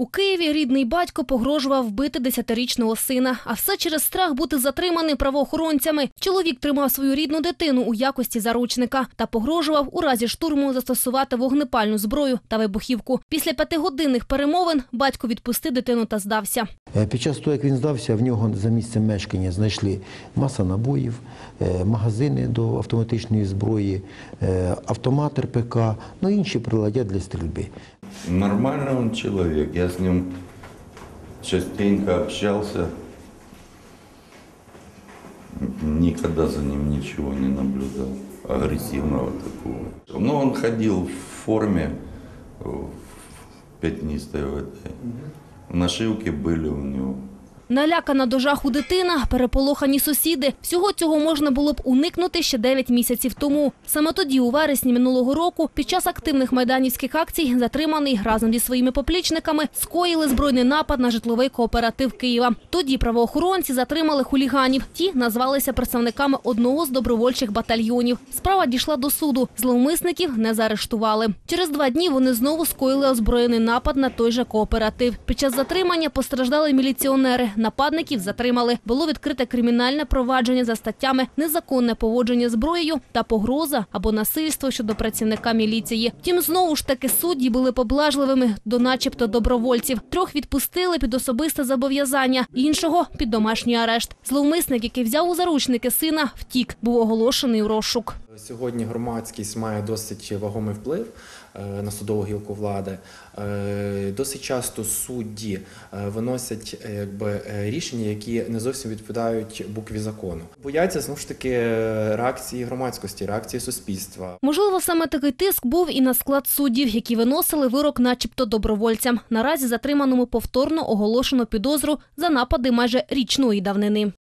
У Києві рідний батько погрожував вбити десятирічного сина, а все через страх бути затриманим правоохоронцями. Чоловік тримав свою рідну дитину у якості заручника та погрожував у разі штурму застосувати вогнепальну зброю та вибухівку. Після п'ятигодинних перемовин батько відпустив дитину та здався. Е, Під час того, як він здався, в нього за місцем мешкання знайшли маса набоїв, е, магазини до автоматичної зброї, е, автомат РПК, ну інші приладдя для стрільби. Нормальный он человек. Я с ним частенько общался. Никогда за ним ничего не наблюдал. Агрессивного такого. Но он ходил в форме, в пятнистой в этой. Нашивки были у него. Налякана до жаху дитина, переполохані сусіди. Всього цього можна було б уникнути ще 9 місяців тому. Саме тоді, у вересні минулого року, під час активних майданівських акцій, затриманий разом зі своїми поплічниками скоїли збройний напад на житловий кооператив Києва. Тоді правоохоронці затримали хуліганів. Ті назвалися представниками одного з добровольчих батальйонів. Справа дійшла до суду. Зловмисників не заарештували. Через два дні вони знову скоїли озброєний напад на той же кооператив. Під час затримання постраждали міліціонери. Нападників затримали. Було відкрите кримінальне провадження за статтями незаконне поводження зброєю та погроза або насильство щодо працівника міліції. Втім, знову ж таки судді були поблажливими до, начебто, добровольців. Трьох відпустили під особисте зобов'язання, іншого під домашній арешт. Зловмисник, який взяв у заручники сина, втік, був оголошений у розшук. Сьогодні громадськість має досить вагомий вплив е, на судову гілку влади. Е, Досить часто судді е, виносять якби, рішення, які не зовсім відповідають букві закону. Бояться знову ж таки реакції громадськості, реакції суспільства. Можливо, саме такий тиск був і на склад суддів, які виносили вирок, начебто добровольцям. Наразі затриманому повторно оголошено підозру за напади майже річної давнини.